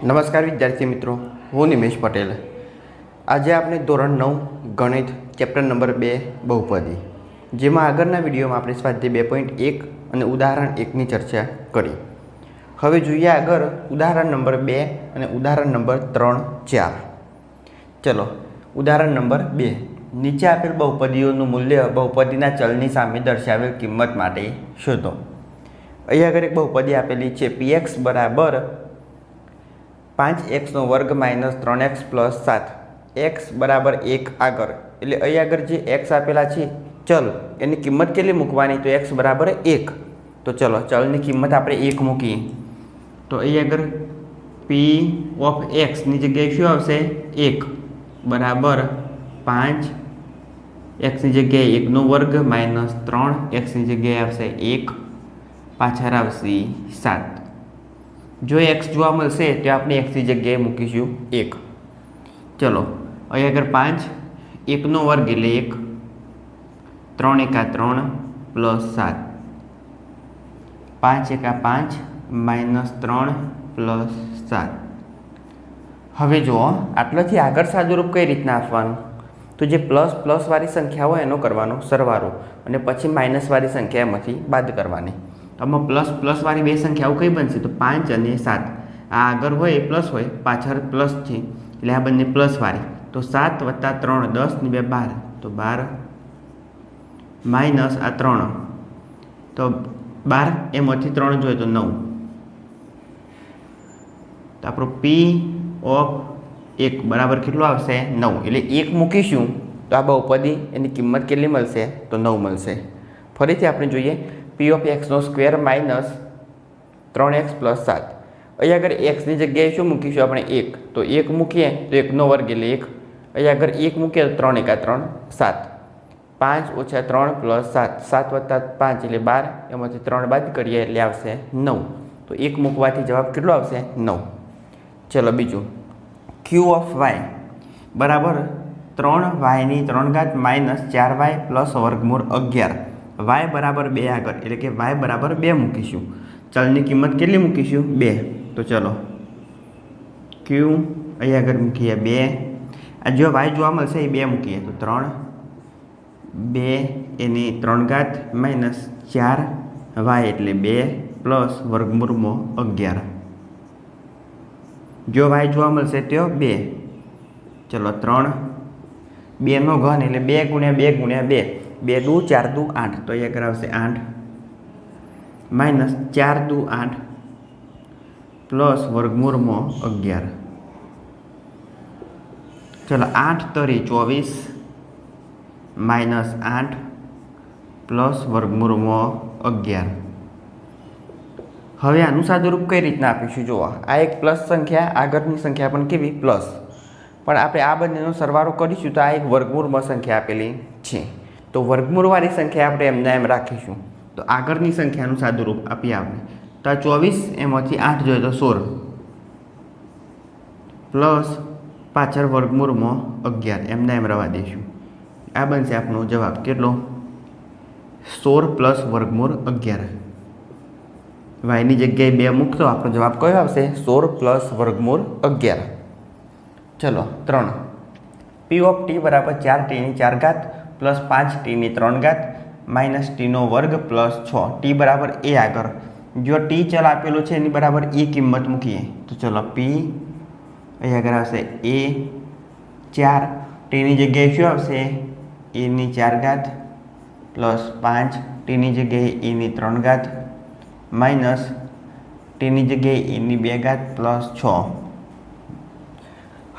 નમસ્કાર વિદ્યાર્થી મિત્રો, હું નિમેશ પટેલ. આજે આપણે ધોરણ નવ, ગણિત, ચેપ્ટર નંબર બે, બહુપદી, જેમાં આગળના વિડીયોમાં આપણે સ્વાધ્યાય બે પોઈન્ટ એક અને ઉદાહરણ એકની ચર્ચા કરી. હવે જોઈએ આગળ ઉદાહરણ નંબર બે અને ઉદાહરણ નંબર ત્રણ ચાર. ચલો, ઉદાહરણ નંબર બે. નીચે આપેલ બહુપદીઓનું મૂલ્ય બહુપદીના ચલની સામે દર્શાવેલ કિંમત માટે શોધો. અહીંયા આગળ એક બહુપદી આપેલી છે, પીએક્સ બરાબર પાંચ એક્સનો વર્ગ માઇનસ ત્રણ એક્સ પ્લસ સાત. એક્સ બરાબર એક આગળ. એટલે અહીં આગળ જે એક્સ આપેલા છે, ચલ, એની કિંમત કેટલી મૂકવાની? તો એક્સ બરાબર એક. તો ચલો, ચલની કિંમત આપણે એક મૂકીએ. તો અહીં આગળ પી ઓફ એક્સની જગ્યાએ શું આવશે? એક. બરાબર પાંચ એક્સની જગ્યાએ એકનો વર્ગ માઇનસ ત્રણ એક્સની જગ્યાએ આવશે એક. પાછળ આવશે સાત. જો એક્સ જોવા મળશે તો આપણે એક્સની જગ્યાએ મૂકીશું એક. ચલો, અહીં આગળ પાંચ. એકનો વર્ગ એટલે એક. ત્રણ એકા ત્રણ પ્લસ સાત. પાંચ એકા પાંચ માઇનસ ત્રણ પ્લસ સાત. હવે જુઓ આટલાથી આગળ સાદુરૂપ કઈ રીતના આપવાનું? તો જે પ્લસ પ્લસવાળી સંખ્યા હોય એનો કરવાનો સરવારો અને પછી માઇનસવાળી સંખ્યા એમાંથી બાદ કરવાની. આમાં પ્લસ પ્લસવાળી બે સંખ્યાઓ કઈ બનશે? તો પાંચ અને સાત. આ આગળ હોય પ્લસ હોય, પાછળ પ્લસ છે. એટલે આ બંને પ્લસવાળી તો સાત વત્તા ત્રણ, દસ ને બે બાર. તો બાર માઇનસ આ ત્રણ. તો બાર એમાંથી ત્રણ જોઈએ તો નવ. તો આપણું પી ઓફ એક બરાબર કેટલું આવશે? નવ. એટલે એક મૂકીશું, તો આ બહુપદી એની કિંમત કેટલી મળશે? તો નવ મળશે. ફરીથી આપણે જોઈએ પી ઓફ એક્સનો સ્ક્વેર માઇનસ ત્રણ એક્સ પ્લસ સાત. અહીં આગળ એક્સની જગ્યાએ શું મૂકીશું આપણે? એક. તો એક મૂકીએ તો એકનો વર્ગ એટલે એક. અહીં આગળ એક મૂકીએ તો ત્રણ એકા ત્રણ, સાત. પાંચ ઓછા ત્રણ પ્લસ સાત. સાત વત્તા પાંચ એટલે બાર. એમાંથી ત્રણ બાદ કરીએ એટલે આવશે નવ. તો એક મૂકવાથી જવાબ કેટલો આવશે? નવ. ચલો બીજું. ક્યુ ઓફ વાય બરાબર? ત્રણ વાયની ત્રણ ઘાત માઇનસ ચાર વાય પ્લસ વર્ગમૂળ અગિયાર. વાય બરાબર બે આગળ, એટલે કે વાય બરાબર બે મૂકીશું. ચલની કિંમત કેટલી મૂકીશું? બે. તો ચલો. ક્યુ અહીં આગળ મૂકીએ બે. આ જો વાય જોવા મળશે, એ બે મૂકીએ. તો ત્રણ. બે એની ત્રણ ઘાત માઇનસ ચાર વાય એટલે બે પ્લસ વર્ગમૂળમાં અગિયાર. જો વાય જોવા મળશે તો બે. ચલો ત્રણ. બેનો ઘન એટલે બે ગુણ્યા બે ગુણ્યા બે. બે દુ, ચાર દુ, આઠ. તો અહીંયા કરાવશે આઠ. માઇનસ ચાર દુ, આઠ. પ્લસ વર્ગમૂળમાં અગિયાર. ચલો, આઠ તરી ચોવીસ. માઇનસ આઠ. પ્લસ વર્ગમૂળમાં અગિયાર. હવે આનું સાદુરૂપ કઈ રીતના આપીશું? જુઓ, આ એક પ્લસ સંખ્યા, આગળની સંખ્યા પણ કેવી? પ્લસ. પણ આપણે આ બંનેનો સરવાળો કરીશું તો આ એક વર્ગમૂળમાં સંખ્યા આપેલી છે. તો વર્ગમૂળવાળી સંખ્યા આપણે એમના એમ રાખીશું. તો આગળની સંખ્યાનું સાદુરૂપ આપીએ આપણે. તો આ ચોવીસ, એમાંથી આઠ જોઈએ તો સોળ. પ્લસ પાછળ વર્ગમૂળમાં અગિયાર. એમના એમ રવા દઈશું. આ બનશે આપણો જવાબ. કેટલો? સોળ પ્લસ વર્ગમૂળ અગિયાર. વાયની જગ્યાએ બે મૂકતો આપણો જવાબ કયો આવશે? સોળ પ્લસ વર્ગમૂળ અગિયાર. ચલો, ત્રણ. પી ઓફ ટી બરાબર ચાર ટીની ચાર ઘાત પ્લસ પાંચ ટીની ત્રણ ઘાત માઇનસ ટીનો વર્ગ પ્લસ છ ટી બરાબર એ આગળ જો ટી ચલ આપેલો છે એની બરાબર એ કિંમત મૂકીએ તો ચલો પી અહીં આગળ આવશે એ ચાર ટીની જગ્યાએ શું આવશે એની ચાર ઘાત પ્લસ પાંચ ટીની જગ્યાએ એની ત્રણ ઘાત માઇનસ ટીની જગ્યાએ એની બે ઘાત પ્લસ છ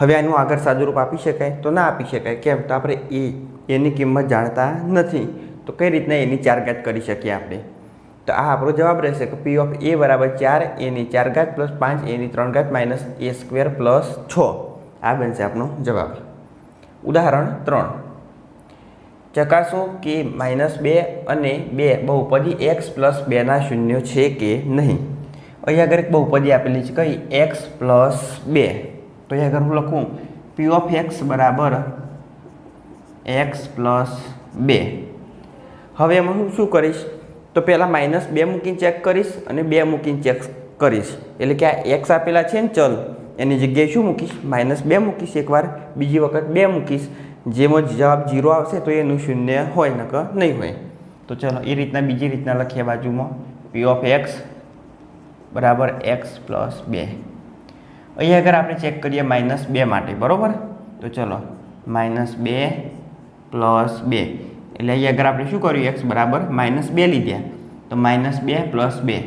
હવે આનું આગળ સાદુરૂપ આપી શકાય? તો ના આપી શકાય. કેમ? તો આપણે એ, એની કિંમત જાણતા નથી. તો કઈ રીતના એની ચારઘાત કરી શકીએ આપણે? તો આ આપણો જવાબ રહેશે કે પી ઓફ એ બરાબર ચાર એની ચારઘાત પ્લસ પાંચ એની ત્રણ ઘાત માઇનસ એ સ્ક્વેર પ્લસ છ. આ બનશે આપણો જવાબ. ઉદાહરણ ત્રણ. ચકાસો કે માઇનસ બે અને બે બહુપદી એક્સ પ્લસ બેના શૂન્યો છે કે નહીં? અહીં આગળ એક બહુપદી આપેલી છે. કઈ? એક્સ પ્લસ બે. તો અહીં આગળ હું લખું પી ઓફ એક્સ બરાબર એક્સ પ્લસ બે. હવે એમાં હું શું કરીશ? તો પહેલાં માઇનસ બે મૂકીને ચેક કરીશ અને બે મૂકીને ચેક કરીશ. એટલે કે આ એક્સ આપેલા છે ને ચલ, એની જગ્યાએ શું મૂકીશ? માઇનસ બે મૂકીશ એકવાર, બીજી વખત બે મૂકીશ. જેમાં જવાબ જીરો આવશે તો એનું શૂન્ય હોય, નકર નહીં હોય. તો ચલો, એ રીતના બીજી રીતના લખીએ બાજુમાં. પી ઓફ એક્સ બરાબર એક્સ પ્લસ બે. અહીં આગળ આપણે ચેક કરીએ માઇનસ બે માટે, બરાબર? તો ચલો માઇનસ બે પ્લસ બે. એટલે અહીં આગળ આપણે શું કર્યું? એક્સ બરાબર માઇનસ બે લીધ્યા તો માઇનસ બે પ્લસ બે.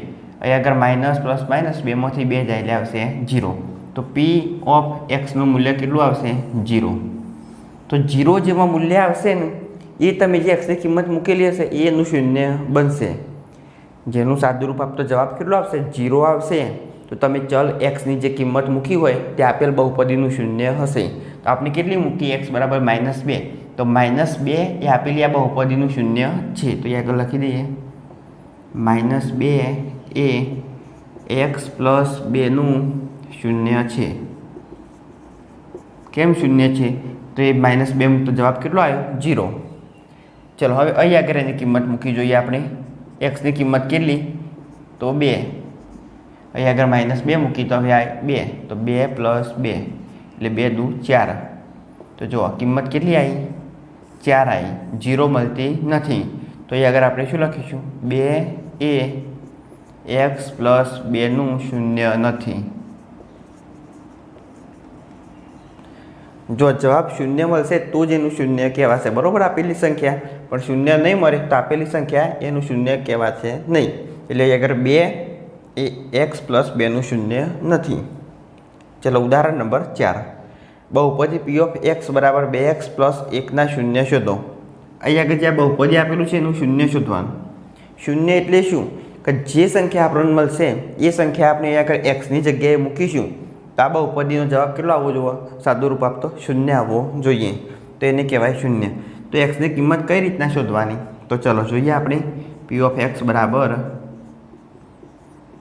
અહીં આગળ માઇનસ પ્લસ માઇનસ બેમાંથી બે જાય એટલે આવશે જીરો તો પી ઓફ એક્સનું મૂલ્ય કેટલું આવશે? જીરો તો જીરો જેમાં મૂલ્ય આવશે ને, એ તમે જે એક્સની કિંમત મૂકેલી હશે એનું શૂન્ય બનશે. જેનું સાદુરૂપ આપતો જવાબ કેટલો આવશે? જીરો આવશે. તો તમે ચલ એક્સની જે કિંમત મૂકી હોય, તે આપેલ બહુપદીનું શૂન્ય હશે. તો આપણે કેટલી મૂકી એક્સ બરાબર માઇનસ બે. તો માઇનસ બે એ આપેલી આ બહુપદીનું શૂન્ય છે. તો એ આગળ લખી દઈએ. માઇનસ બે એ એક્સ પ્લસ બેનું શૂન્ય છે. કેમ શૂન્ય છે? તો એ માઇનસ બે તો જવાબ કેટલો આવ્યો? જીરો ચલો, હવે અહીં આગળ એની કિંમત મૂકી જોઈએ આપણે. એક્સની કિંમત કેટલી? તો બે. અહીં આગળ માઇનસ બે મૂકી તો હવે આ બે તો બે પ્લસ બે એટલે બે દુ ચાર તો જુઓ કિંમત કેટલી આવી ચાર આવી જીરો મળતી નથી તો અહીં આગળ આપણે શું લખીશું બે એ એક્સ પ્લસ બેનું શૂન્ય નથી જો જવાબ શૂન્ય મળશે તો જ એનું શૂન્ય કહેવાશે બરાબર આપેલી સંખ્યા પણ શૂન્ય નહીં મળે તો આપેલી સંખ્યા એનું શૂન્ય કહેવાશે નહીં એટલે અગર બે એ એક્સ પ્લસ બેનું શૂન્ય નથી. ચલો ઉદાહરણ નંબર ચાર. બહુપદી પી ઓફ એક્સ બરાબર બે એક્સ પ્લસ એકના શૂન્ય શોધો. અહીંયા આગળ જ્યાં બહુપદી આપેલું છે એનું શૂન્ય શોધવાનું. શૂન્ય એટલે શું? કે જે સંખ્યા આપણને મળશે, એ સંખ્યા આપણે અહીંયા આગળ એક્સની જગ્યાએ મૂકીશું. તો આ બહુપદીનો જવાબ કેટલો આવવો જોઈએ? સાદું રૂપ આપતો શૂન્ય આવવો જોઈએ. તો એને કહેવાય શૂન્ય. તો એક્સની કિંમત કઈ રીતના શોધવાની? તો ચલો જોઈએ આપણે પી ઓફ એક્સ બરાબર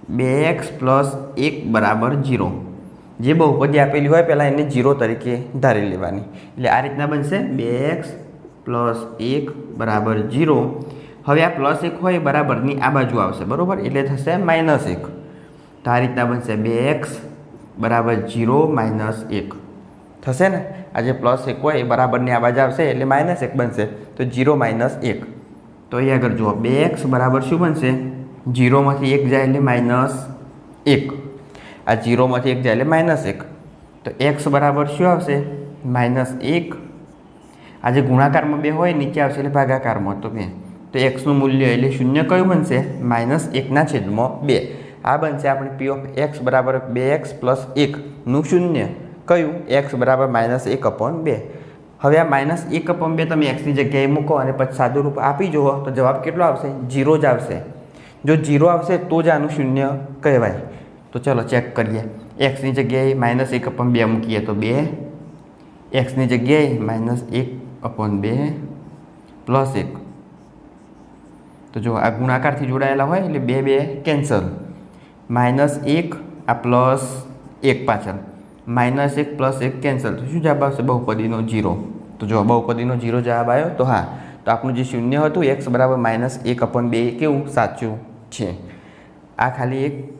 બે એક્સ પ્લસ એક બરાબર જીરો જે બહુપદી આપેલી હોય પહેલાં એને જીરો તરીકે ધારી લેવાની. એટલે આ રીતના બનશે બે એક્સ પ્લસ એક બરાબર જીરો હવે આ પ્લસ એક હોય એ બરાબરની આ બાજુ આવશે, બરાબર? એટલે થશે માઇનસ એક. તો આ રીતના બનશે બે એક્સ બરાબર જીરો માઇનસ એક. થશે ને? આ જે પ્લસ એક હોય એ બરાબરની આ બાજુ આવશે એટલે માઇનસ એક બનશે. તો જીરો માઇનસ એક. તો અહીં આગળ જુઓ, બે એક્સ બરાબર શું બનશે? જીરોમાંથી એક જાય એટલે માઇનસ એક. આ જીરોમાંથી એક જાય એટલે માઇનસ એક. તો એક્સ બરાબર શું આવશે? માઇનસ એક. આ જે ગુણાકારમાં બે હોય, નીચે આવશે એટલે ભાગાકારમાં. તો બે. તો એક્સનું મૂલ્ય એટલે શૂન્ય કયું બનશે? માઇનસ એકના છેદમાં બે. આ બનશે આપણે પી ઓફ એક્સ બરાબર બે એક્સ પ્લસ એકનું શૂન્ય. કયું? એક્સ બરાબર માઇનસ એક અપોન બે. હવે આ માઇનસ એક અપોન બે તમે એક્સની જગ્યાએ મૂકો અને પછી સાદું રૂપ આપી જુઓ. તો જવાબ કેટલો આવશે? જીરો જ આવશે. જો જીરો આવશે તો જ આનું શૂન્ય કહેવાય. તો ચલો ચેક કરીએ. એક્સની જગ્યાએ માઇનસ એક અપોન બે મૂકીએ તો બે. એક્સની જગ્યાએ માઇનસ એક અપોન બે પ્લસ એક. તો જો આ ગુણાકારથી જોડાયેલા હોય એટલે બે બે કેન્સલ માઇનસ એક, આ પ્લસ એક પાછળ. માઇનસ એક પ્લસ એક કેન્સલ તો શું જવાબ આવશે? બહુપદીનો જીરો તો જો બહુપદીનો જીરો જવાબ આવ્યો તો હા. તો આપણું જે શૂન્ય હતું એક્સ બરાબર માઇનસ એક અપન બે કેવું? સાચું. છે. આ ખાલી એક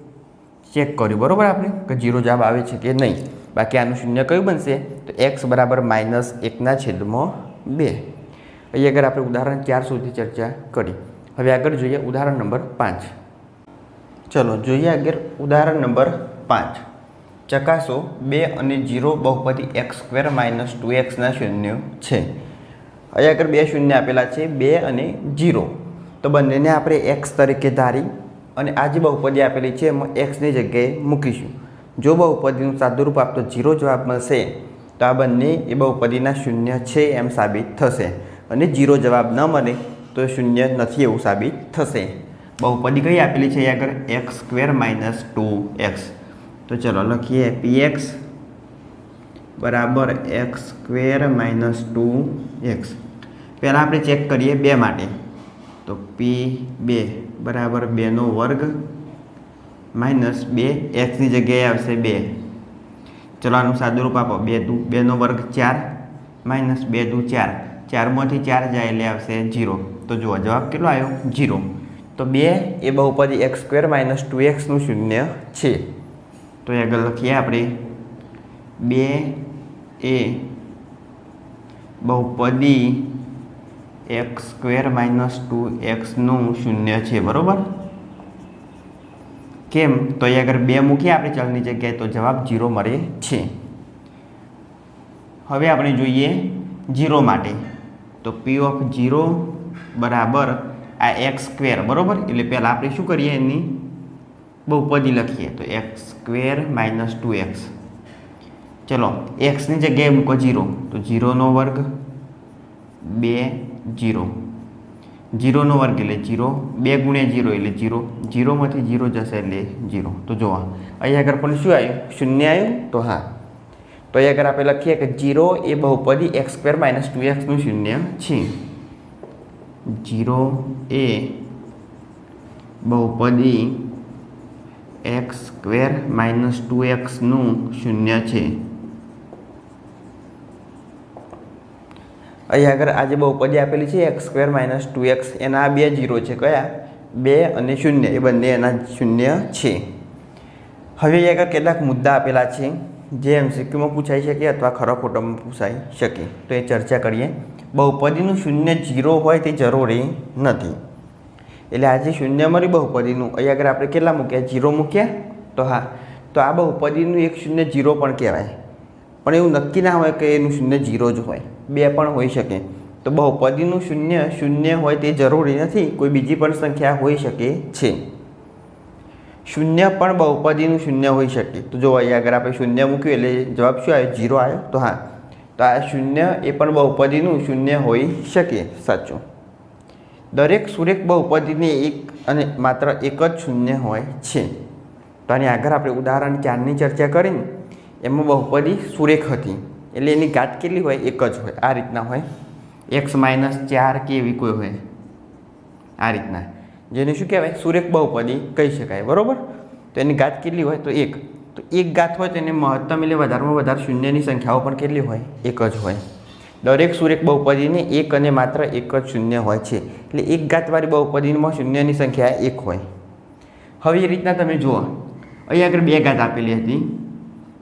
ચેક કર્યું, બરાબર આપણે? કે જીરો જવાબ આવે છે કે નહીં. બાકી આનું શૂન્ય કયું બનશે? તો એક્સ બરાબર માઇનસ એકના છેદમાં બે. અહીં આગળ આપણે ઉદાહરણ ચાર સુધી ચર્ચા કરી. હવે આગળ જોઈએ ઉદાહરણ નંબર પાંચ. ચલો, જોઈએ આગળ ઉદાહરણ નંબર પાંચ. ચકાસો બે અને જીરો બહુપદી એક્સ સ્ક્વેર માઇનસ ટુ એક્સના શૂન્ય છે. અહીં આગળ બે શૂન્ય આપેલા છે, બે અને જીરો તો બંનેને આપણે એક્સ તરીકે ધારી અને આ જે બહુપદી આપેલી છે એમાં એક્સની જગ્યાએ મૂકીશું. જો બહુપદીનું સાદુરૂપ આપતો ઝીરો જવાબ મળશે, તો આ બંને એ બહુપદીના શૂન્ય છે એમ સાબિત થશે. અને જીરો જવાબ ન મળે, તો શૂન્ય નથી એવું સાબિત થશે. બહુપદી કઈ આપેલી છે આગળ? X square minus two X. તો ચલો લખીએ પી એક્સ બરાબર X square minus two X. પહેલાં આપણે ચેક કરીએ બે માટે. તો પી બે બરાબર બેનો વર્ગ માઇનસ બે એક્સની જગ્યાએ આવશે બે. ચલો આનું સાદુરૂપ આપો. બે દુ બેનો વર્ગ ચાર, માઇનસ બે દુ ચાર. ચારમાંથી ચાર જાય એટલે આવશે જીરો તો જુઓ, જવાબ કેટલો આવ્યો? જીરો તો બે એ બહુપદી એક્સ સ્ક્વેર માઇનસ ટુ એક્સનું શૂન્ય છે. તો એ આગળ લખીએ આપણે. બે એ બહુપદી એક્સ સ્ક્વેર માઇનસ ટુ એક્સનું શૂન્ય છે, બરાબર? કેમ? તો એ અગર બે મૂકીએ આપણે ચલની જગ્યાએ, તો જવાબ જીરો મળે છે. હવે આપણે જોઈએ જીરો માટે. તો પી ઓફ જીરો બરાબર આ એક્સ સ્ક્વેર, બરાબર? એટલે પહેલાં આપણે શું કરીએ એની? બહુપદી લખીએ. તો X square minus two X. ચલો, એક્સની જગ્યાએ મૂકો જીરો. તો જીરોનો વર્ગ બે જીરો. જીરોનો વર્ગ એટલે જીરો, બે ગુણ્યા જીરો એટલે જીરો, જીરોમાંથી જીરો જશે એટલે જીરો. તો જોવા, અહીંયા આગળ પણ શું આવ્યું? શૂન્ય આવ્યું? તો હા. તો અહીંયા આગળ આપણે લખીએ કે જીરો એ બહુપદી એક્સ સ્ક્વેર માઇનસ ટુ એક્સનું શૂન્ય છે. જીરો એ બહુપદી એક્સ સ્ક્વેર માઇનસ ટુ એક્સનું શૂન્ય છે. અહીં આગળ આજે બહુપદી આપેલી છે, X square minus two X. એના બે જીરો છે, કયા? બે અને શૂન્ય. એ બંને એના શૂન્ય છે. હવે અહીં આગળ કેટલાક મુદ્દા આપેલા છે, જે એમસીક્યુમાં પૂછાઈ શકે અથવા ખરો ખોટોમાં પૂછાઈ શકે. તો એ ચર્ચા કરીએ. બહુપદીનું શૂન્ય જીરો હોય તે જરૂરી નથી. એટલે આજે શૂન્ય મળી બહુપદીનું. અહીં આગળ આપણે કેટલા મૂક્યા? જીરો મૂક્યા? તો હા. તો આ બહુપદીનું એક શૂન્ય જીરો પણ કહેવાય. પણ એવું નક્કી ના હોય કે એનું શૂન્ય જીરો જ હોય. બે પણ હોઈ શકે. તો બહુપદીનું શૂન્ય શૂન્ય હોય તે જરૂરી નથી, કોઈ બીજી પણ સંખ્યા હોઈ શકે છે. શૂન્ય પણ બહુપદીનું શૂન્ય હોઈ શકે. તો જો અહીંયા આગળ આપણે શૂન્ય મૂક્યું એટલે જવાબ શું આવ્યો? જીરો આવ્યો. તો હા, તો આ શૂન્ય એ પણ બહુપદીનું શૂન્ય હોઈ શકે. સાચું. દરેક સુરેખ બહુપદીને એક અને માત્ર એક જ શૂન્ય હોય છે. તો આની આગળ આપણે ઉદાહરણ ચારની ચર્ચા કરીને, એમાં બહુપદી સુરેખ હતી. એટલે એની ઘાત કેટલી હોય? એક જ હોય. આ રીતના હોય. એક્સ માઇનસ ચાર કે એવી કોઈ હોય. આ રીતના. જેને શું કહેવાય? સુરેખ બહુપદી કહી શકાય. બરાબર? તો એની ઘાત કેટલી હોય? તો એક. તો એક ઘાત હોય તો એને મહત્તમ એટલે વધારેમાં વધારે શૂન્યની સંખ્યાઓ પણ કેટલી હોય? એક જ હોય. દરેક સુરેખ બહુપદીને એક અને માત્ર એક જ શૂન્ય હોય છે. એટલે એક ઘાતવાળી બહુપદીમાં શૂન્યની સંખ્યા એક હોય. હવે એ રીતના તમે જુઓ. અહીં આગળ બે ઘાત આપેલી હતી.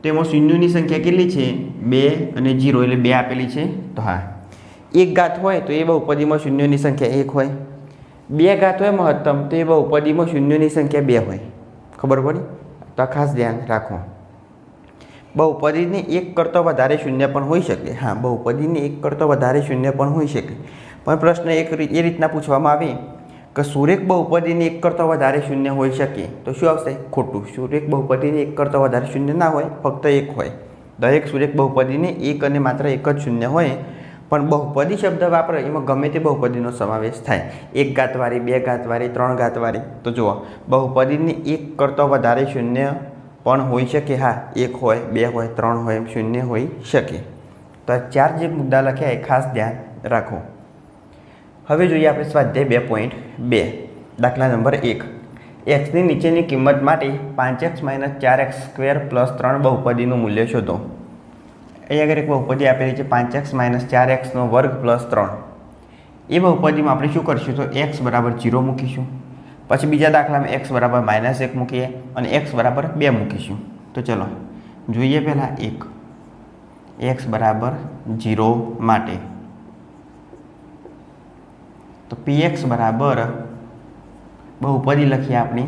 તેમાં શૂન્યોની સંખ્યા કેટલી છે? બે અને જીરો એટલે બે આપેલી છે. તો હા, એક ઘાત હોય તો એ બહુપદીમાં શૂન્યોની સંખ્યા એક હોય. બે ઘાત હોય મહત્તમ તો એ બહુપદીમાં શૂન્યોની સંખ્યા બે હોય. ખબર પડી? તો ખાસ ધ્યાન રાખો. બહુપદીને એક કરતાં વધારે શૂન્ય પણ હોઈ શકે. હા, બહુપદીને એક કરતાં વધારે શૂન્ય પણ હોઈ શકે. પણ પ્રશ્ન એક એ રીતના પૂછવામાં આવે કે સુરેખ બહુપદીની એક કરતાં વધારે શૂન્ય હોઈ શકે. તો શું આવશે? ખોટું. સુરેખ બહુપદીની એક કરતાં વધારે શૂન્ય ના હોય, ફક્ત એક હોય. દરેક સુરેખ બહુપદીને એક અને માત્ર એક જ શૂન્ય હોય. પણ બહુપદી શબ્દ વાપરે, એમાં ગમે તે બહુપદીનો સમાવેશ થાય. એક ઘાતવાળી બે ઘાતવાળી ત્રણ ઘાતવાળી તો જુઓ, બહુપદીને એક કરતાં વધારે શૂન્ય પણ હોઈ શકે. હા, એક હોય, બે હોય, ત્રણ હોય, એમ શૂન્ય હોઈ શકે. તો આ ચાર જે મુદ્દા લખ્યા એ ખાસ ધ્યાન રાખો. હવે જોઈએ આપણે સ્વાધ્યાય બે પોઈન્ટ બે, દાખલા નંબર એક. એક્સની નીચેની કિંમત માટે પાંચ એક્સ માઇનસ ચાર એક્સ સ્ક્વેર પ્લસ ત્રણ બહુપદીનું મૂલ્ય શોધો. અહીં આગળ એક બહુપદી આપેલી છે, પાંચ એક્સ માઇનસ ચાર એક્સનો વર્ગ પ્લસ ત્રણ. એ બહુપદીમાં આપણે શું કરીશું તો એક્સ બરાબર જીરો મૂકીશું. પછી બીજા દાખલામાં એક્સ બરાબર માઇનસ એક મૂકીએ અને એક્સ બરાબર બે મૂકીશું. તો ચલો, જોઈએ પહેલાં એક. એક્સ બરાબર જીરો માટે. તો પી એક્સ બરાબર બહુપદી લખીએ આપણી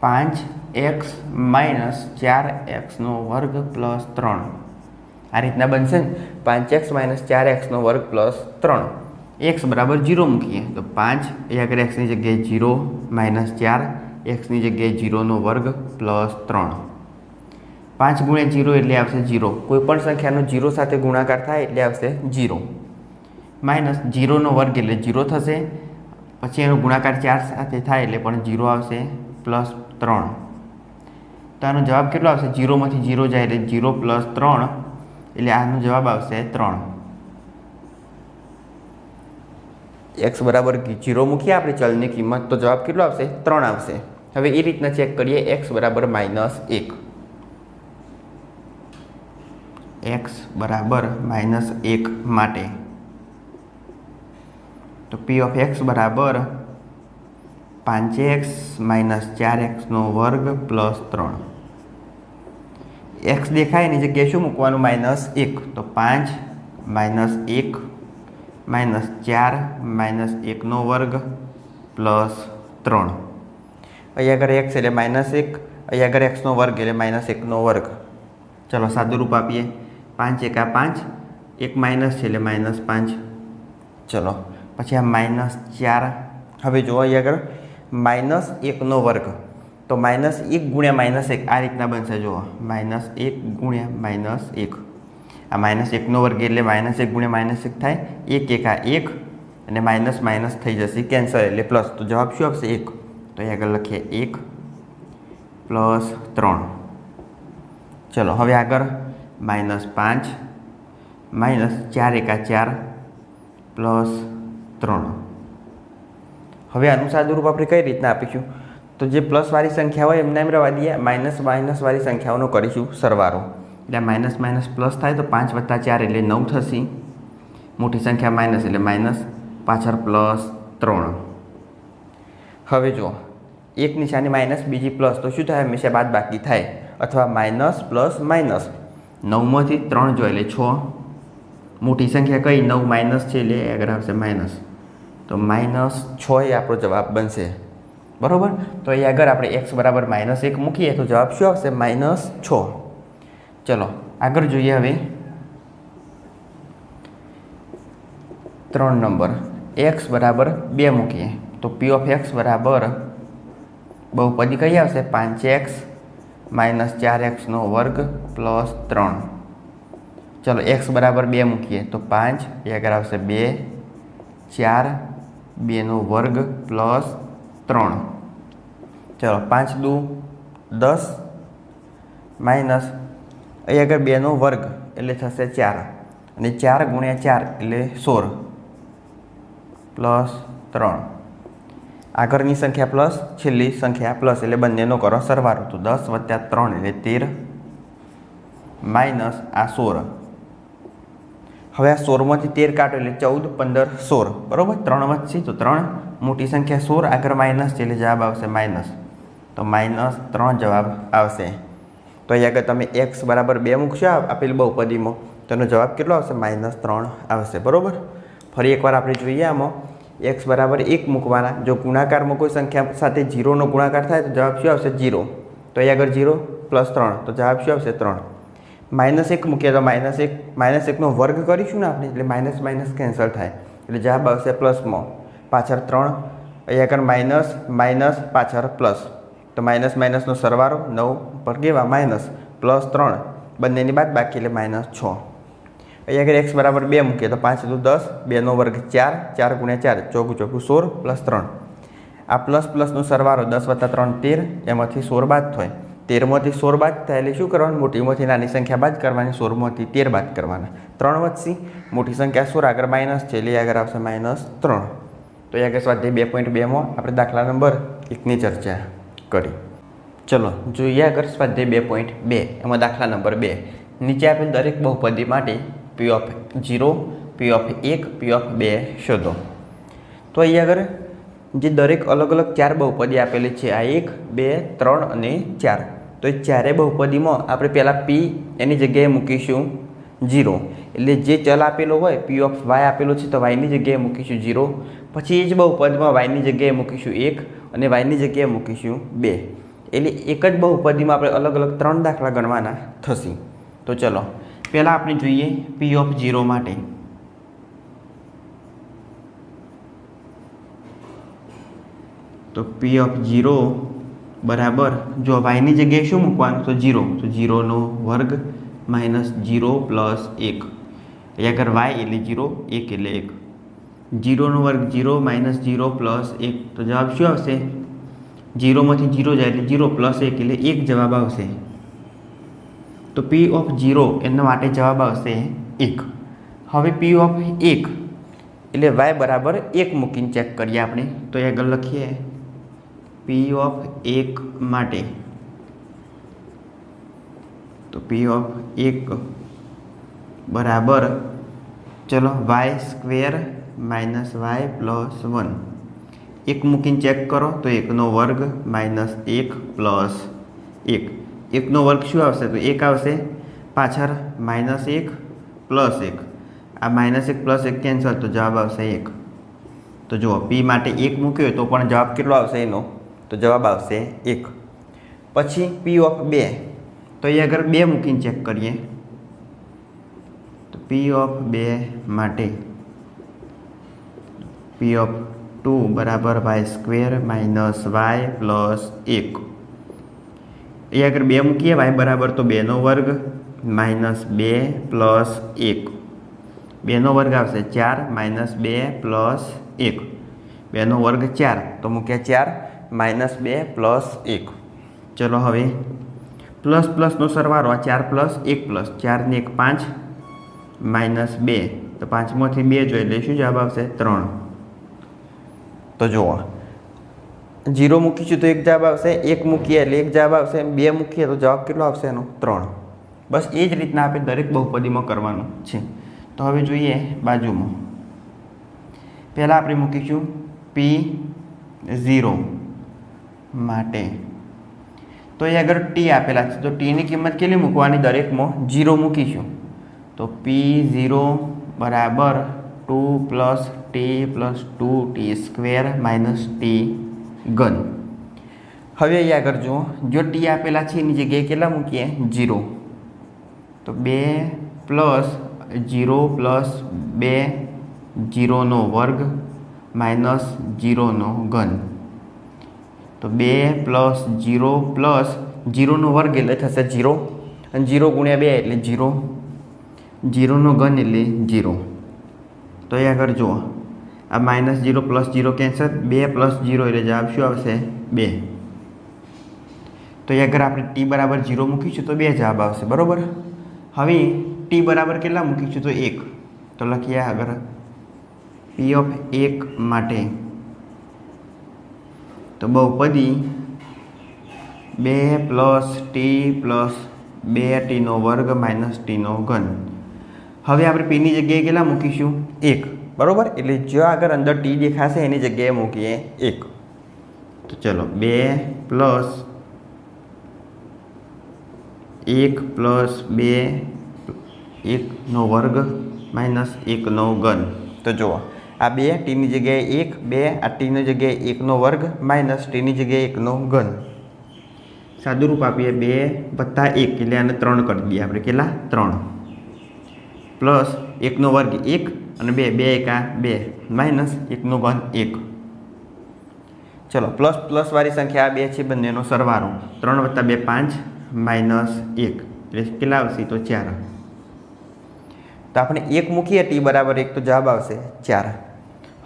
પાંચ એક્સ માઇનસ ચાર એક્સનો વર્ગ પ્લસ ત્રણ આ રીતના બનશે ને પાંચ એક્સ માઇનસ ચાર એક્સનો વર્ગ પ્લસ ત્રણ એક્સ બરાબર જીરો મૂકીએ તો પાંચ એ આગળ એક્સની જગ્યાએ જીરો માઇનસ ચાર એક્સની જગ્યાએ જીરોનો વર્ગ પ્લસ ત્રણ પાંચ ગુણ્યા જીરો એટલે આવશે જીરો કોઈ પણ સંખ્યાનો જીરો સાથે ગુણાકાર થાય એટલે આવશે જીરો માઇનસ જીરોનો વર્ગ એટલે જીરો થશે. પછી એનો ગુણાકાર ચાર સાથે થાય એટલે પણ જીરો આવશે પ્લસ ત્રણ. તો આનો જવાબ કેટલો આવશે? જીરોમાંથી જીરો જાય એટલે જીરો પ્લસ ત્રણ એટલે આનો જવાબ આવશે ત્રણ. એક્સ બરાબર જીરો મૂકીએ આપણે ચલની કિંમત, તો જવાબ કેટલો આવશે? ત્રણ આવશે. હવે એ રીતના ચેક કરીએ. એક્સ બરાબર માઇનસ એક. એક્સ બરાબર માઇનસ એક માટે. તો પી ઓફ એક્સ બરાબર પાંચ એક્સ માઇનસ ચાર એક્સનો વર્ગ પ્લસ ત્રણ. એક્સ દેખાય એની જગ્યાએ શું મૂકવાનું? માઇનસ એક. તો પાંચ માઇનસ એક માઇનસ ચાર માઇનસ એકનો વર્ગ પ્લસ ત્રણ. અહીંયા આગળ એક્સ એટલે માઇનસ એક, અહીંયા આગળ એક્સનો વર્ગ એટલે માઇનસ એકનો વર્ગ. ચલો સાદું રૂપ આપીએ. પાંચ એકા પાંચ, એક માઇનસ છે એટલે માઇનસ પાંચ. ચલો. પછી આ માઇનસ ચાર. હવે જુઓ અહીંયા આગળ. માઇનસ એકનો વર્ગ. તો માઇનસ એક ગુણ્યા માઇનસ એક. આ રીતના બનશે, જુઓ. માઇનસ એક ગુણ્યા માઇનસ એક. આ માઇનસ એકનો વર્ગ એટલે માઇનસ એક ગુણ્યા માઇનસ એક થાય. એક એક, આ એક. અને માઇનસ માઇનસ થઈ જશે. કેન્સલ એટલે પ્લસ તો જવાબ શું આપશે? એક. તો અહીં આગળ લખીએ એક પ્લસ ત્રણ. ચલો, હવે આગળ. માઇનસ પાંચ. માઇનસ ચાર, એકા ચાર. પ્લસ ત્રણ. હવે આનું સાદું રૂપ આપણે કઈ રીતના આપીશું? તો જે પ્લસવાળી સંખ્યા હોય એમને એમ રહેવા દઈએ. માઇનસ માઇનસવાળી સંખ્યાઓનો કરીશું સરવારો એટલે માઇનસ માઇનસ પ્લસ થાય તો પાંચ વત્તા ચાર એટલે નવ થશે. મોટી સંખ્યા માઇનસ એટલે માઇનસ પાછળ પ્લસ ત્રણ. હવે જો એક નિશાની માઇનસ બીજી પ્લસ તો શું થાય? હંમેશા બાદ બાકી થાય. અથવા માઇનસ પ્લસ માઇનસ નવમાંથી ત્રણ જો એટલે છ. મોટી સંખ્યા કઈ? નવ માઇનસ છે એટલે આગળ આવશે માઇનસ તો માઇનસ છ એ આપણો જવાબ બનશે. બરાબર? તો અહીં આગળ આપણે એક્સ બરાબર માઇનસ એક મૂકીએ તો જવાબ શું આવશે? માઇનસ છ. ચલો, આગળ જોઈએ હવે. ત્રણ નંબર. એક્સ બરાબર બે મૂકીએ. તો પી ઓફ એક્સ બરાબર બહુપદી કઈ આવશે? પાંચ એક્સ માઇનસ ચાર એક્સનો વર્ગ પ્લસ ત્રણ. ચલો એક્સ બરાબર બે મૂકીએ. તો પાંચ, એ આગળ આવશે બે. ચાર બેનો વર્ગ પ્લસ ત્રણ. ચલો, પાંચ દુ દસ માઇનસ, અહીં આગળ બેનો વર્ગ, એટલે થશે ચાર. અને ચાર ગુણ્યા ચાર, એટલે સોળ. પ્લસ ત્રણ. આગળની સંખ્યા પ્લસ, છેલ્લી સંખ્યા પ્લસ, એટલે બંનેનો કરો સરવાળો. તો દસ વત્તા ત્રણ, એટલે તેર. માઇનસ આ સોળ. હવે આ સોળમાંથી તેર કાઢો એટલે ચૌદ, પંદર, સોળ. બરાબર? ત્રણ વધશે તો ત્રણ. મોટી સંખ્યા સોળ આગળ માઇનસ છે એટલે જવાબ આવશે માઇનસ. તો માઇનસ ત્રણ જવાબ આવશે. તો અહીં આગળ તમે એક્સ બરાબર બે મૂકશો આપેલી બહુપદીમાં. તો એનો જવાબ કેટલો આવશે? માઇનસ ત્રણ આવશે. બરાબર? ફરી એકવાર આપણે જોઈએ આમાં. એક્સ બરાબર એક મૂકવાના. જો ગુણાકારમાં કોઈ સંખ્યા સાથે જીરોનો ગુણાકાર થાય તો જવાબ શું આવશે? જીરો તો અહીં આગળ જીરો પ્લસ ત્રણ. તો જવાબ શું આવશે? ત્રણ. માઇનસ એક મૂકીએ તો માઇનસ એક, માઇનસ એકનો વર્ગ કરીશું ને આપણે, એટલે માઇનસ માઇનસ કેન્સલ થાય. એટલે જવાબ આવશે પ્લસમાં પાછળ ત્રણ, અહીંયા આગળ માઇનસ માઇનસ, પાછળ પ્લસ. તો માઇનસ માઇનસનો સરવારો નવ પર કેવા? માઇનસ. પ્લસ ત્રણ. બંનેની બાદ બાકી, એટલે માઇનસ છ. અહીંયા આગળ એક્સ બરાબર બે મૂકીએ તો પાંચ દુ દસ, બેનો વર્ગ ચાર ચાર ગુણ્યા ચાર ચોગું ચોગું સોળ, પ્લસ ત્રણ. આ પ્લસ પ્લસનો સરવારો દસ વત્તા ત્રણ તેર, એમાંથી સોળ બાદ થાય. તેરમાંથી સોળ બાદ થાય એટલે શું કરવાનું? મોટીમાંથી નાની સંખ્યા બાદ કરવાની, સોળમાંથી તેર બાદ કરવાના. ત્રણ વધશે મોટી સંખ્યા સોળ, આગળ માઇનસ છે એટલે આગળ આવશે માઇનસ ત્રણ. તો એ આગળ સ્વાધ્યાય બે પોઈન્ટ બેમાં આપણે દાખલા નંબર એકની ચર્ચા કરી. ચલો, જોઈએ આગળ સ્વાધ્યાય બે પોઈન્ટ બે, એમાં દાખલા નંબર બે. નીચે આપેલ દરેક બહુપદી માટે P of zero P of એક પી ઓફ બે શોધો. તો અહીં આગળ જે દરેક અલગ અલગ ચાર બહુપદી આપેલી છે, આ એક, બે, ત્રણ અને ચાર. તો એ ચારે બહુપદીમાં આપણે પહેલાં પી એની જગ્યાએ મૂકીશું જીરો એટલે જે ચલ આપેલો હોય પી ઓફ વાય આપેલો છે, તો વાયની જગ્યાએ મૂકીશું જીરો પછી એ જ બહુપદમાં વાયની જગ્યાએ મૂકીશું એક અને વાયની જગ્યાએ મૂકીશું બે. એટલે એક જ બહુપદીમાં આપણે અલગ અલગ ત્રણ દાખલા ગણવાના થશે. તો ચલો, પહેલાં આપણે જોઈએ પી ઓફ જીરો માટે. તો પી ઓફ જીરો બરાબર, જો વાયની જગ્યાએ શું મૂકવાનું? તો જીરો તો જીરોનો વર્ગ માઇનસ જીરો પ્લસ એક. આગળ વાય એટલે જીરો એક એટલે એક. જીરોનો વર્ગ જીરો માઇનસ જીરો પ્લસ એક. તો જવાબ શું આવશે? જીરોમાંથી જીરો જાય એટલે જીરો પ્લસ એક એટલે એક જવાબ આવશે. તો પી ઓફ જીરો એના માટે જવાબ આવશે એક. હવે પી ઓફ એક એટલે વાય બરાબર એક મૂકીને ચેક કરીએ આપણે. તો એ આગળ લખીએ. પી ઓફ એક માટે. તો પી ઓફ એક બરાબર ચલો Y square minus Y plus one એક મૂકીને ચેક કરો તો એકનો વર્ગ માઇનસ એક પ્લસ એક. એકનો વર્ગ શું આવશે? તો એક આવશે પાછળ માઇનસ એક પ્લસ એક. આ માઇનસ એક પ્લસ એક કેન્સલ તો જવાબ આવશે એક. તો જુઓ પી માટે એક મૂક્યો તો પણ જવાબ કેટલો આવશે એનો? તો જવાબ આવશે એક. પછી પી ઓફ બે. તો એ અગર બે મૂકીને ચેક કરીએ. તો પી ઓફ બે માટે પી ઓફ ટુ બરાબર Y square minus Y plus એક. એ અગર બે મૂકીએ વાય બરાબર તો બેનો વર્ગ માઇનસ બે પ્લસ એક. બેનો વર્ગ આવશે ચાર માઇનસ બે પ્લસ એક. બેનો વર્ગ ચાર. તો મૂક્યા ચાર. માઇનસ બે પ્લસ એક. ચલો હવે પ્લસ પ્લસનો સરવાળો આ ચાર પ્લસ એક પ્લસ. ચારને એક પાંચ માઇનસ બે. તો પાંચમાંથી બે જોઈ એટલે શું જવાબ આવશે ત્રણ. તો જુઓ. જીરો મૂકીશું તો એક જવાબ આવશે એક મૂકીએ એટલે એક જવાબ આવશે બે મૂકીએ તો જવાબ કેટલો આવશે એનો? ત્રણ. બસ એ જ રીતના આપણે દરેક બહુપદીમાં કરવાનું છે. તો હવે જોઈએ બાજુમાં. પહેલાં આપણે મૂકીશું પી ઝીરો. માટે. તો એ આગળ ટી આપેલા છે. તો ટીની કિંમત કેટલી મૂકવાની? દરેકમાં જીરો મૂકીશું. તો પી ઝીરો બરાબર two plus T plus two T square minus T ઘન. હવે અહીં આગળ જુઓ. જો ટી આપેલા છે, એની જગ્યાએ કેટલા મૂકીએ? જીરો. તો બે પ્લસ જીરો પ્લસ બે જીરોનો વર્ગ માઇનસ જીરોનો ઘન. તો બે પ્લસ જીરો પ્લસ જીરોનો વર્ગ એટલે થશે જીરો. અને જીરો ગુણ્યા બે એટલે જીરો. જીરોનો ઘન એટલે જીરો. તો એ આગળ જુઓ. આ minus zero plus zero cancel. બે પ્લસ જીરો એટલે જવાબ શું આવશે? બે. તો એ આગળ આપણે ટી બરાબર જીરો મૂકીશું તો બે જવાબ આવશે, બરાબર? હવે ટી બરાબર કેટલા મૂકીશું તો એક. તો લખીએ આગળ. પી ઓફ એક માટે તો બહુપદી બે પ્લસ ટી પ્લસ બે ટીનો વર્ગ માઇનસ ટીનો ઘન. હવે આપણે પીની જગ્યાએ કેટલા મૂકીશું? એક. બરાબર? એટલે જો આગળ અંદર ટી દેખાશે, એની જગ્યાએ મૂકીએ એક. તો ચલો, બે પ્લસ એક પ્લસ બે એકનો વર્ગ માઇનસ એકનો ઘન. તો જુઓ. આ બે ટીની જગ્યાએ એક, બે, આ ટીની જગ્યાએ એકનો વર્ગ માઇનસ ટીની જગ્યાએ એકનો ઘન. સાદુરૂપ આપીએ બે વત્તા એક, એટલે આને ત્રણ કરી દઈએ આપણે. કેટલા? ત્રણ. પ્લસ એકનો વર્ગ એક અને બે બે એકા બે. માઇનસ એકનો ઘન એક. ચલો, પ્લસ પ્લસવાળી સંખ્યા બે છે બંનેનો સરવાળો. ત્રણ વત્તા બે, પાંચ, માઇનસ એક. એટલે કેટલા આવશે? તો ચાર. તો આપણે એક મૂકીએ ટી બરાબર, એક તો જવાબ આવશે ચાર.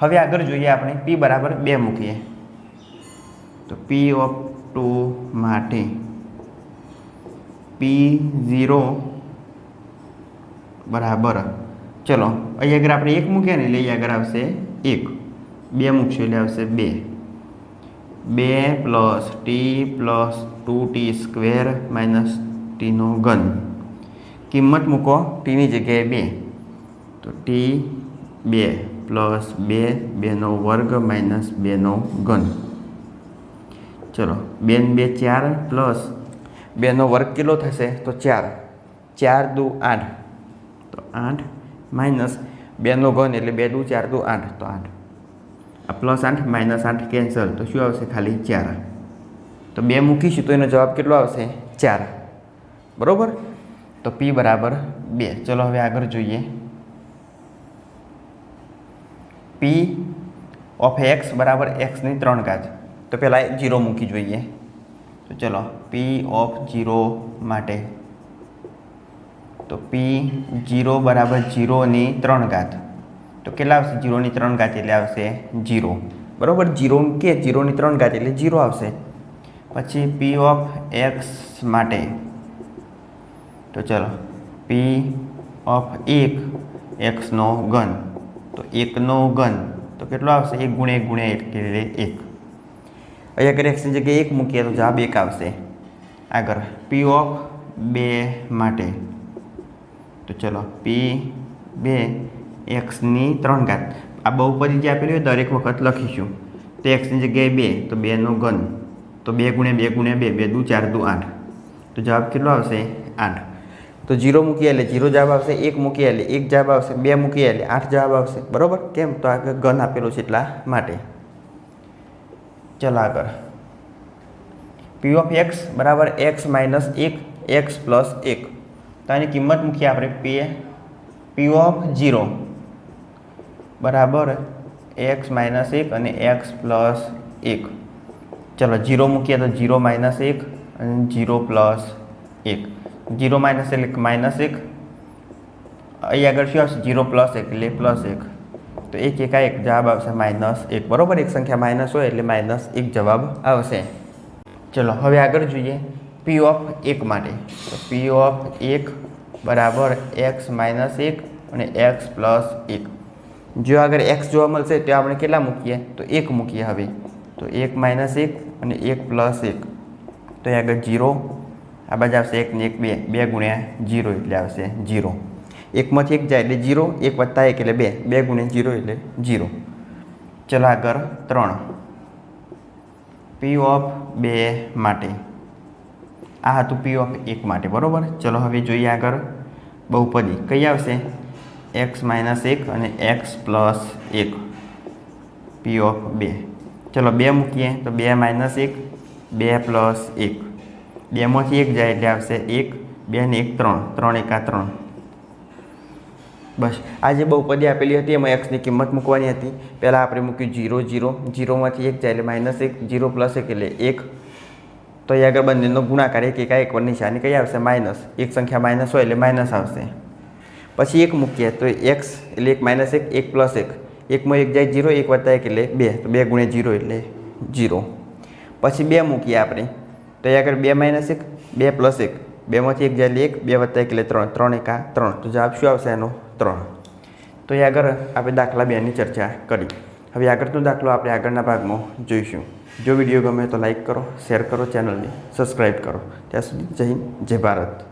હવે આગળ જોઈએ આપણે પી બરાબર બે મૂકીએ. તો પી ઓફ ટુ માટે પી ઝીરો બરાબર. ચલો, અહીં આગળ આપણે એક મૂકીએ ને એટલે અહીં આગળ આવશે એક. બે મૂકશું એટલે આવશે બે. બે plus T plus two T square minus ટીનો ઘન. કિંમત મૂકો ટીની જગ્યાએ બે. તો ટી બે. પ્લસ બે બેનો વર્ગ માઇનસ બેનો ઘન. ચલો બેન બે ચાર પ્લસ બેનો વર્ગ કેટલો થશે? તો ચાર. ચાર દુ આઠ. તો આઠ માઇનસ બેનો ઘન એટલે બે દુ ચાર દુ આઠ. તો આઠ. આ પ્લસ આઠ માઇનસ આઠ કેન્સલ તો શું આવશે? ખાલી ચાર. તો બે મૂકીશું તો એનો જવાબ કેટલો આવશે? ચાર. બરાબર? તો પી બરાબર બે. ચલો, હવે આગળ જોઈએ. પી ઓફ એક્સ બરાબર એક્સની ત્રણ ઘાત તો પહેલાં જીરો મૂકી જોઈએ તો ચલો પી ઓફ જીરો માટે તો પી જીરો બરાબર જીરોની ત્રણ ઘાત તો કેટલા આવશે જીરોની ત્રણ ઘાત એટલે આવશે જીરો બરાબર જીરો કે જીરોની ત્રણ ઘાત એટલે જીરો આવશે પછી પી ઓફ એક્સ માટે તો ચલો પી ઓફ એક એક્સનો ઘન તો એકનો ઘન. તો કેટલો આવશે? એક ગુણ્યા એક ગુણ્યા એક એટલે એક. અહીંયા આગળ જગ્યાએ એક મૂકીએ તો જવાબ એક આવશે. આગળ પી ઓફ બે માટે. તો ચલો પી બે એક્સની ત્રણ ઘાત. આ બહુપદી જે આપેલી હોય દરેક વખત લખીશું. તો એક્સની જગ્યાએ બે, તો બેનો ઘન. તો બે ગુણ્યા બે ગુણ્યા બે બે દુ ચાર દુ આઠ. તો જવાબ કેટલો આવશે? આઠ. તો જીરો મૂકીએ એટલે જીરો જવાબ આવશે, એક મૂકીએ એટલે એક જવાબ આવશે, બે મૂકીએ એટલે આઠ જવાબ આવશે. બરાબર? કેમ? તો આગળ ગન આપેલું છે એટલા માટે. ચલા આગળ. પી ઓફ એક્સ બરાબર એક્સ માઇનસ એક એક્સ પ્લસ એક. તો આની કિંમત મૂકીએ આપણે પી પી ઓફ જીરો બરાબર? એક્સ માઇનસ એક અને એક્સ પ્લસ એક. ચલો જીરો મૂકીએ તો જીરો માઇનસ એક અને જીરો પ્લસ એક. જીરો માઇનસ એટલે માઇનસ એક. અહીં આગળ શું આવશે? જીરો પ્લસ એક, એટલે પ્લસ એક. તો એક એકા એક જવાબ આવશે માઇનસ એક. બરાબર? એક સંખ્યા માઇનસ હોય એટલે માઇનસ એક જવાબ આવશે. ચલો, હવે આગળ જોઈએ. પી ઓફ એક માટે. તો પી ઓફ એક બરાબર એક્સ માઇનસ એક અને એક્સ પ્લસ એક. જો આગળ એક્સ જોવા મળશે, તો આપણે કેટલા મૂકીએ? તો એક મૂકીએ હવે. તો એક માઇનસ એક અને એક પ્લસ એક. તો આગળ જીરો. આ બાજુ આવશે એક ને એક બે બે ગુણ્યા જીરો એટલે આવશે જીરો. એકમાંથી એક જાય એટલે જીરો, એક વત્તા એક એટલે બે બે ગુણ્યા જીરો એટલે જીરો. ચલો આગળ ત્રણ. પી ઓફ બે માટે. આ હતું પી ઓફ એક માટે, બરાબર? ચલો હવે જોઈએ આગળ બહુપદી. કઈ આવશે? એક્સ માઇનસ એક અને એક્સ પ્લસ એક. પી ઓફ બે. ચલો બે મૂકીએ તો બે માઇનસ એક, બે પ્લસ એક. બેમાંથી એક જાય એટલે આવશે એક, બે ને એક, ત્રણ. ત્રણ એકા ત્રણ. બસ. આ જે બહુપદી આપેલી હતી એમાં એક્સની કિંમત મૂકવાની હતી. પહેલાં આપણે મૂક્યું જીરો જીરો. જીરોમાંથી એક જાય એટલે માઇનસ એક, જીરો પ્લસ એક એટલે એક. તો એ આગળ બંનેનો ગુણાકાર એક, એકા એક પર નિશાની કઈ આવશે? માઇનસ. એક સંખ્યા માઇનસ હોય એટલે માઇનસ આવશે. પછી એક મૂકીએ તો એક્સ એટલે એક માઇનસ એક એક પ્લસ એક. એકમાં એક જાય જીરો, એક વત્તા એક એટલે બે. તો બે ગુણ્યા જીરો એટલે જીરો. પછી બે મૂકીએ આપણે. તો એ આગળ બે માઇનસ એક, બે પ્લસ એક. બેમાંથી એક જાય એક, બે વત્તા એક એટલે ત્રણ. ત્રણ એકા ત્રણ. તો જવાબ શું આવશે એનો? ત્રણ. તો એ આગળ આપણે દાખલા બેની ચર્ચા કરી. હવે આગળનો દાખલો આપણે આગળના ભાગમાં જોઈશું. જો વીડિયો ગમે તો લાઈક કરો શેર કરો ચેનલને સબસ્ક્રાઈબ કરો. ત્યાં સુધી જય હિન્દ, જય ભારત.